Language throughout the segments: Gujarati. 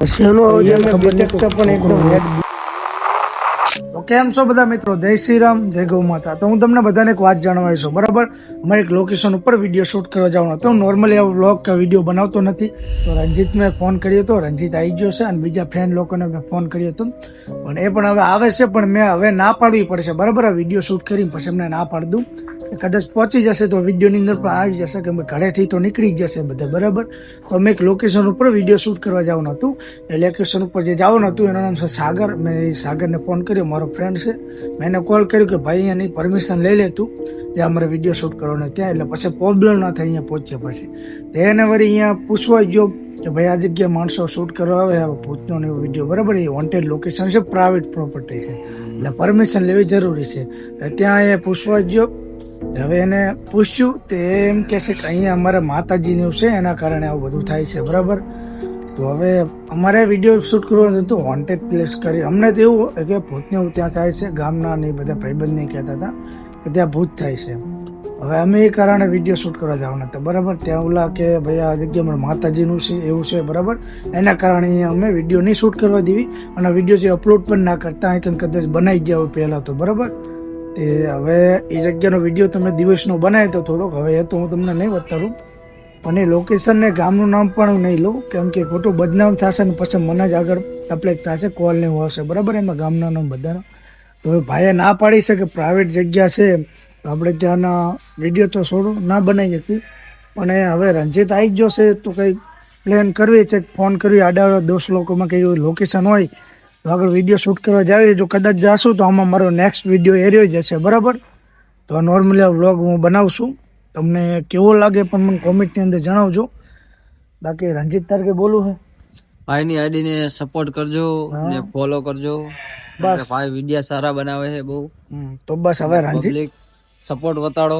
પછી એનો અવાજ ડિટેક્ટર પણ એકદમ તો કેમ છો બધા મિત્રો? જય શ્રી રામ જય ગૌ માતા. તો હું તમને બધાને એક વાત જણાવીશ છું બરાબર? અમારે એક લોકેશન ઉપર વીડિયો શૂટ કરવા જવાનો હતો. હું નોર્મલી આવો વ્લોગ કે વીડિયો બનાવતો નથી. તો મેં ફોન કર્યો હતો રંજીત આવી ગયો છે અને બીજા ફ્રેન્ડ લોકોને મેં ફોન કર્યો હતો. પણ એ પણ હવે આવે છે પણ મેં હવે ના પાડવી પડશે. બરાબર? આ વીડિયો શૂટ કરીને પછી એમને ના પાડી દઉં. કદાચ પહોંચી જશે તો વિડીયોની અંદર પણ આવી જશે કે ઘરેથી તો નીકળી જશે બધા, બરાબર? તો અમે એક લોકેશન ઉપર વીડિયો શૂટ કરવા જવાનું હતું. એ લોકેશન ઉપર જે જવાનું હતું, એનું નામ છે સાગર. મેં એ સાગરને ફોન કર્યો, મારો ફ્રેન્ડ છે. મેં એને કોલ કર્યો કે ભાઈ, એની પરમિશન લઈ લેતું જે અમારે વીડિયો શૂટ કરવાનો ત્યાં. એટલે પછી પ્રોબ્લેમ ના થાય, અહીંયા પહોંચ્યા પછી. તો એને વળી અહીંયા પૂછવા ગયો કે ભાઈ, આ જગ્યાએ માણસો શૂટ કરવા આવે ભૂતનો એવો વીડિયો. બરાબર? એ વોન્ટેડ લોકેશન છે પ્રાઇવેટ પ્રોપર્ટી છે. એટલે પરમિશન લેવી જરૂરી છે. ત્યાં એ પૂછવા ગયો હવે એને પૂછ્યું તે એમ કહેશે કે અહીંયા અમારે માતાજીનું છે, એના કારણે આવું બધું થાય છે, બરાબર? તો હવે અમારે વીડિયો શૂટ કરવાનું હતું વોન્ટેડ પ્લેસ કરી. અમને તો એવું કે ભૂતને એવું ત્યાં થાય છે, ગામના ને બધા ભાઈબંધને કહેતા હતા કે ત્યાં ભૂત થાય છે. હવે અમે એ કારણે વીડિયો શૂટ કરવા જવાના હતા, બરાબર? ત્યાં ઓલા કે ભાઈ આ જગ્યા માતાજીનું છે, એવું છે, બરાબર? એના કારણે અમે વીડિયો નહીં શૂટ કરવા દેવી અને વીડિયો જે અપલોડ પણ ના કરતા કેમ કદાચ બનાવી ગયા પહેલાં તો, બરાબર? તે હવે એ જગ્યાનો વીડિયો તમે દિવસનો બનાવ્યો તો થોડોક હવે એ તો હું તમને નહીં બતાડું. પણ એ લોકેશન ને ગામનું નામ પણ નહીં લઉં. કેમ કે ખોટું બદનામ થશે ને પછી મને જ આગળ તકલીફ થશે કોલ ને હોશે. બરાબર? એમાં ગામના નામ બધાના. હવે ભાઈએ ના પાડી છે કે પ્રાઇવેટ જગ્યા છે. આપણે ત્યાંના વીડિયો તો છોડો ના બનાવી શકીએ. પણ હવે રંજીત આવી જશે તો કંઈ પ્લેન કરવી છે? ફોન કરવી આડા દોસ્ત લોકોમાં કંઈ લોકેશન હોય આગળ વીડિયો શૂટ કરવા જાવી જો કદાચ જાશું તો આમાં મારો નેક્સ્ટ વીડિયો એરિયો જશે બરાબર? તો આ નોર્મલી આ વ્લોગ હું બનાવશું. તમને કેવો લાગે પણ મને કોમેન્ટની અંદર જણાવજો. બાકી રંજીત તાર બોલું હે? ભાઈની આઈડીને સપોર્ટ કરજો ને ફોલો કરજો. બસ. ભાઈ વિડિયા સારા બનાવે છે બહુ. તો બસ હવે રંજીત પબ્લિક સપોર્ટ વતાડો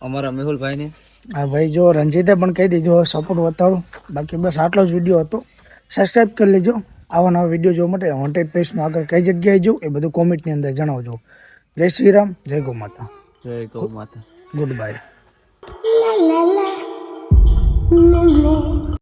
અમારા મેહુલ ભાઈને. હા ભાઈ જો રંજીતે પણ કહી દીધો સપોર્ટ વતાડો. બાકી બસ આટલો જ વીડિયો હતો. સબસ્ક્રાઈબ કરી લેજો. આવા નવા વીડિયો જોવા માટે વોન્ટેડ પ્લેસમાં આગળ કઈ જગ્યાએ જવું એ બધું કોમેન્ટની અંદર જણાવજો. જય શ્રી રામ જય ગૌ માતા. જય ગૌ માતા. Good bye